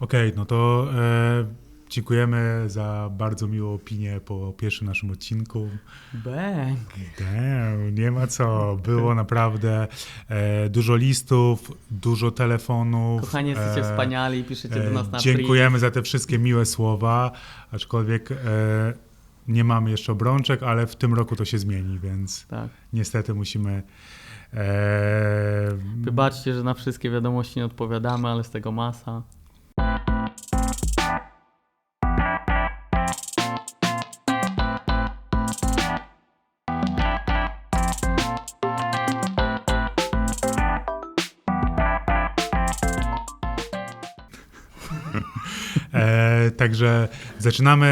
Okej, no to e, dziękujemy za bardzo miłą opinię po pierwszym naszym odcinku. Bang. Damn, nie ma co. Było naprawdę e, dużo listów, dużo telefonów. Kochani, jesteście e, wspaniali, piszecie do e, nas na Dziękujemy za te wszystkie miłe słowa, aczkolwiek e, nie mamy jeszcze obrączek, ale w tym roku to się zmieni, więc. Tak. niestety musimy. E, Wybaczcie, że na wszystkie wiadomości nie odpowiadamy, ale z tego masa. Także zaczynamy,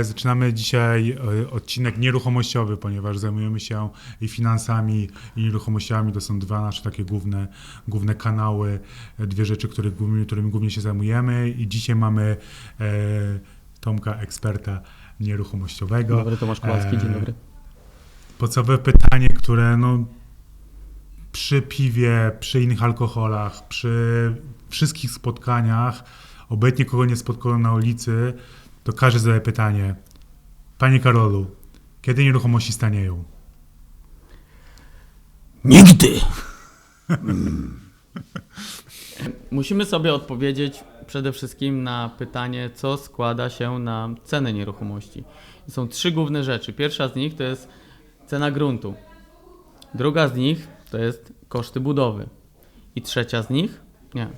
e, zaczynamy dzisiaj e, odcinek nieruchomościowy, ponieważ zajmujemy się i finansami, i nieruchomościami. To są dwa nasze takie główne, główne kanały, e, dwie rzeczy, którymi głównie się zajmujemy. I dzisiaj mamy Tomka, eksperta nieruchomościowego. Dobry, Tomasz Kowalski, dzień dobry. Podstawowe pytanie, które no, przy piwie, przy innych alkoholach, przy wszystkich spotkaniach, obecnie kogo nie spotkałem na ulicy, to każdy zadaje pytanie: Panie Karolu, kiedy nieruchomości stanieją? Nigdy! Musimy sobie odpowiedzieć przede wszystkim na pytanie, co składa się na cenę nieruchomości. Są trzy główne rzeczy. Pierwsza z nich to jest cena gruntu. Druga z nich to jest koszty budowy. I trzecia z nich, nie.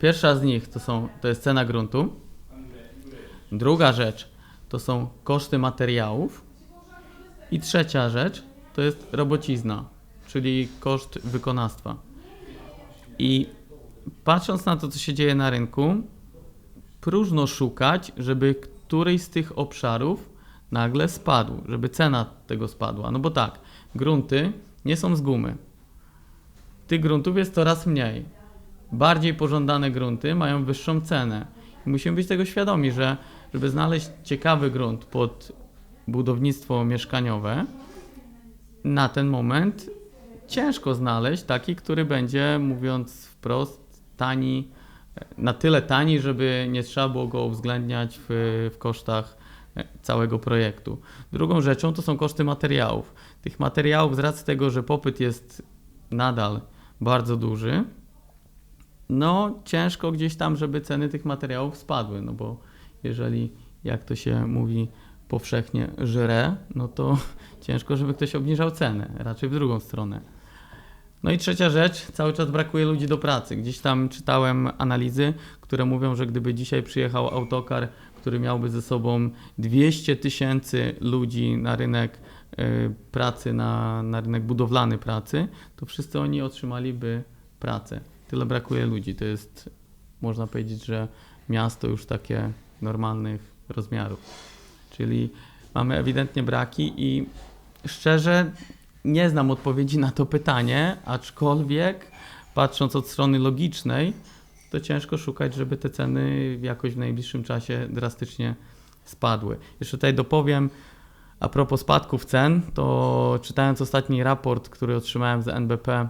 Pierwsza z nich to, są, to jest cena gruntu. Druga rzecz to są koszty materiałów. I trzecia rzecz to jest robocizna, czyli koszt wykonawstwa. I patrząc na to, co się dzieje na rynku, próżno szukać, żeby któryś z tych obszarów nagle spadł, żeby cena tego spadła. No bo tak, grunty nie są z gumy. Tych gruntów jest coraz mniej. Bardziej pożądane grunty mają wyższą cenę. I musimy być tego świadomi, że żeby znaleźć ciekawy grunt pod budownictwo mieszkaniowe, na ten moment ciężko znaleźć taki, który będzie, mówiąc wprost, tani, na tyle tani, żeby nie trzeba było go uwzględniać w, w kosztach e, całego projektu. Drugą rzeczą to są koszty materiałów. Tych materiałów z racji tego, że popyt jest nadal bardzo duży, no ciężko gdzieś tam, żeby ceny tych materiałów spadły, no bo jeżeli, jak to się mówi powszechnie, żre, no to ciężko, żeby ktoś obniżał cenę, raczej w drugą stronę. No i trzecia rzecz, cały czas brakuje ludzi do pracy. Gdzieś tam czytałem analizy, które mówią, że gdyby dzisiaj przyjechał autokar, który miałby ze sobą 200 tysięcy ludzi na rynek y, pracy, na, na rynek budowlany pracy, to wszyscy oni otrzymaliby pracę. Tyle brakuje ludzi. To jest, można powiedzieć, że miasto już takie normalnych rozmiarów. Czyli mamy ewidentnie braki i szczerze nie znam odpowiedzi na to pytanie, aczkolwiek patrząc od strony logicznej, to ciężko szukać, żeby te ceny jakoś w najbliższym czasie drastycznie spadły. Jeszcze tutaj dopowiem, a propos spadków cen, to czytając ostatni raport, który otrzymałem z NBP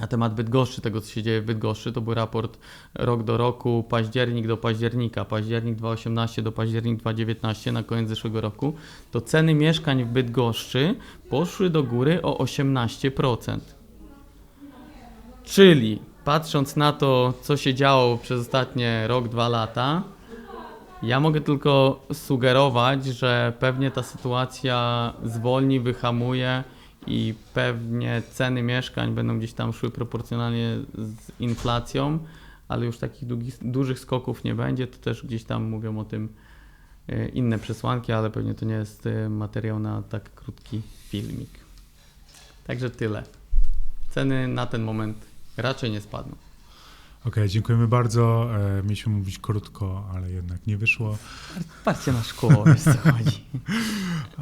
na temat Bydgoszczy, tego co się dzieje w Bydgoszczy, to był raport rok do roku, październik do października, październik 2018 do październik 2019 na koniec zeszłego roku, to ceny mieszkań w Bydgoszczy poszły do góry o 18%. Czyli patrząc na to, co się działo przez ostatnie rok, dwa lata, ja mogę tylko sugerować, że pewnie ta sytuacja zwolni, wyhamuje i pewnie ceny mieszkań będą gdzieś tam szły proporcjonalnie z inflacją, ale już takich długich, dużych skoków nie będzie. To też gdzieś tam mówią o tym e, inne przesłanki, ale pewnie to nie jest e, materiał na tak krótki filmik. Także tyle. Ceny na ten moment raczej nie spadną. Okej, dziękujemy bardzo. E, mieliśmy mówić krótko, ale jednak nie wyszło. Patrzcie na szkło, wiesz co chodzi.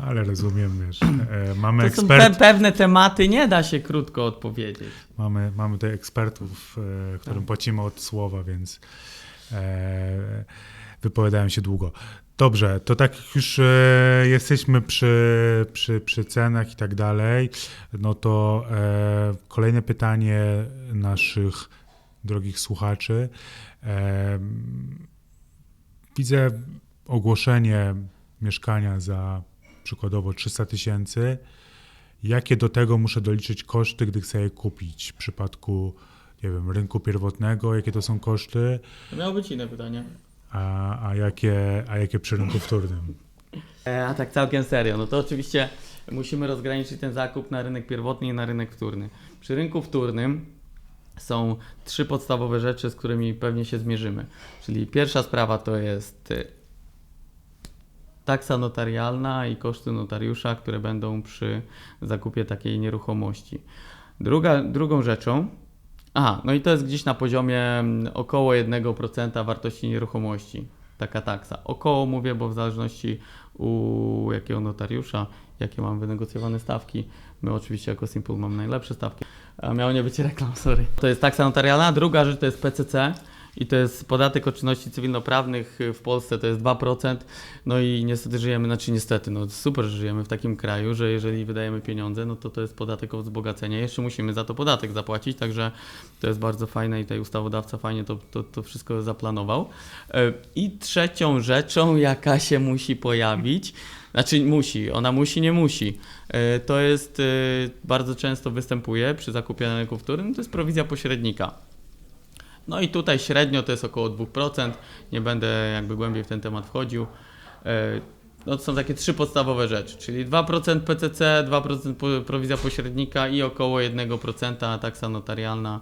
Ale rozumiem, wiesz. E, mamy, To są pe- ekspert, pewne tematy, nie da się krótko odpowiedzieć. mamy, mamy tutaj ekspertów, e, którym Tak. płacimy od słowa, więc e, wypowiadają się długo. Dobrze, to tak jak już e, jesteśmy przy, przy, przy cenach i tak dalej, no to e, kolejne pytanie naszych drogich słuchaczy. Widzę ogłoszenie mieszkania za przykładowo 300 tysięcy. Jakie do tego muszę doliczyć koszty, gdy chcę je kupić? W przypadku, nie wiem, rynku pierwotnego, jakie to są koszty, To miało być inne pytanie. a, a, jakie, a jakie przy rynku wtórnym? E, a tak całkiem serio, no to oczywiście musimy rozgraniczyć ten zakup na rynek pierwotny i na rynek wtórny. Przy rynku wtórnym są trzy podstawowe rzeczy, z którymi pewnie się zmierzymy. Czyli pierwsza sprawa to jest y, taksa notarialna i koszty notariusza, które będą przy zakupie takiej nieruchomości. Druga, drugą rzeczą, aha, no i to jest gdzieś na poziomie mm, około 1% wartości nieruchomości, taka taksa. Około mówię, bo w zależności u jakiego notariusza, jakie mam wynegocjowane stawki. My oczywiście jako Simple mamy najlepsze stawki. Miało nie być reklam, sorry. To jest taksa notarialna. Druga rzecz to jest PCC i to jest podatek od czynności cywilnoprawnych w Polsce to jest 2%. No i niestety żyjemy, znaczy niestety, no super, że żyjemy w takim kraju, że jeżeli wydajemy pieniądze, no to to jest podatek od wzbogacenia. Jeszcze musimy za to podatek zapłacić, także to jest bardzo fajne i tutaj ustawodawca fajnie to, to, to wszystko zaplanował. E, I trzecią rzeczą, jaka się musi pojawić, znaczy musi, ona musi, nie musi. E, To jest, e, bardzo często występuje przy zakupie rynku wtórnym, to jest prowizja pośrednika. No i tutaj średnio to jest około 2%, nie będę jakby głębiej w ten temat wchodził. E, No to są takie trzy podstawowe rzeczy, czyli 2% PCC, 2% po- prowizja pośrednika i około 1% taksa notarialna.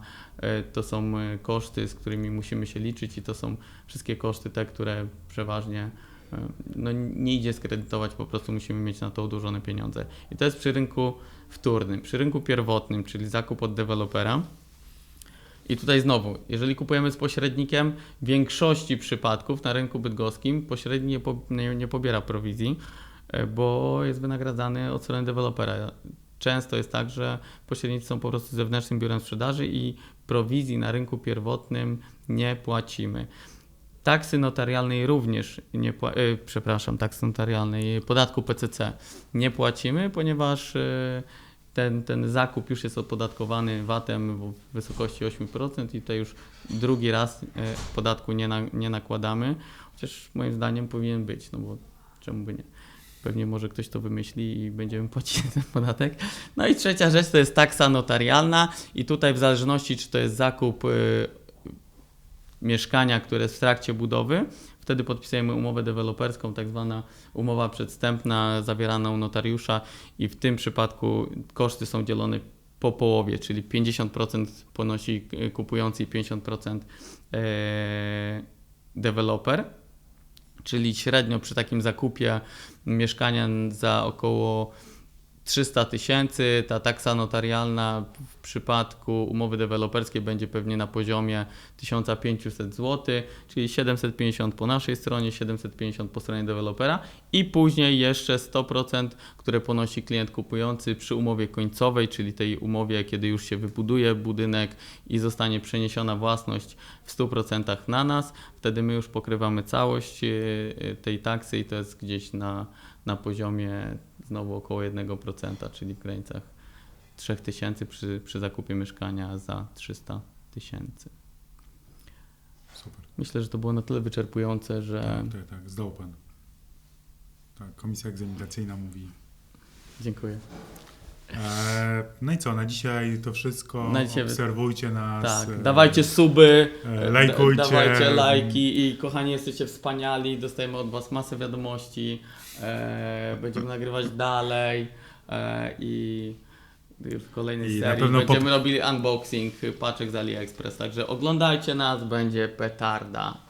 To są koszty, z którymi musimy się liczyć i to są wszystkie koszty te, które przeważnie no, nie idzie skredytować, po prostu musimy mieć na to odłożone pieniądze. I to jest przy rynku wtórnym. Przy rynku pierwotnym, czyli zakup od dewelopera, i tutaj znowu, jeżeli kupujemy z pośrednikiem, w większości przypadków na rynku bydgoskim pośredni nie, po, nie, nie pobiera prowizji, e, bo jest wynagradzany od strony dewelopera. Często jest tak, że pośrednicy są po prostu zewnętrznym biurem sprzedaży i prowizji na rynku pierwotnym nie płacimy. Taksy notarialnej również nie pła- e, przepraszam, taksy notarialnej, podatku PCC nie płacimy, ponieważ e, ten, ten zakup już jest opodatkowany VAT-em w wysokości 8% i tutaj już drugi raz e, podatku nie, na, nie nakładamy, chociaż moim zdaniem powinien być, no bo czemu by nie. Pewnie może ktoś to wymyśli i będziemy płacić ten podatek. No i trzecia rzecz to jest taksa notarialna i tutaj w zależności czy to jest zakup mieszkania, które jest w trakcie budowy, wtedy podpisujemy umowę deweloperską, tak zwana umowa przedstępna zawierana u notariusza i w tym przypadku koszty są dzielone po połowie, czyli 50% ponosi kupujący i 50% e, deweloper. Czyli średnio przy takim zakupie mieszkania za około 300 tysięcy, ta taksa notarialna w przypadku umowy deweloperskiej będzie pewnie na poziomie 1500 zł, czyli 750 po naszej stronie, 750 po stronie dewelopera i później jeszcze 100%, które ponosi klient kupujący przy umowie końcowej, czyli tej umowie, kiedy już się wybuduje budynek i zostanie przeniesiona własność w 100% na nas. Wtedy my już pokrywamy całość e, e, tej taksy i to jest gdzieś na, na poziomie znowu około 1%, czyli w granicach 3000 przy, przy zakupie mieszkania za 300 tysięcy. Super. Myślę, że to było na tyle wyczerpujące, że Tak, tak, tak, zdał pan. Tak, komisja egzaminacyjna mówi. dziękuję. E, no i co, na dzisiaj to wszystko. Na dzisiaj- Obserwujcie nas. Tak, e, dawajcie suby, e, lajkujcie. da- dawajcie lajki i kochani jesteście wspaniali, dostajemy od was masę wiadomości, będziemy nagrywać dalej e, i w kolejnej I serii będziemy robili unboxing paczek z AliExpress, także oglądajcie nas, będzie petarda.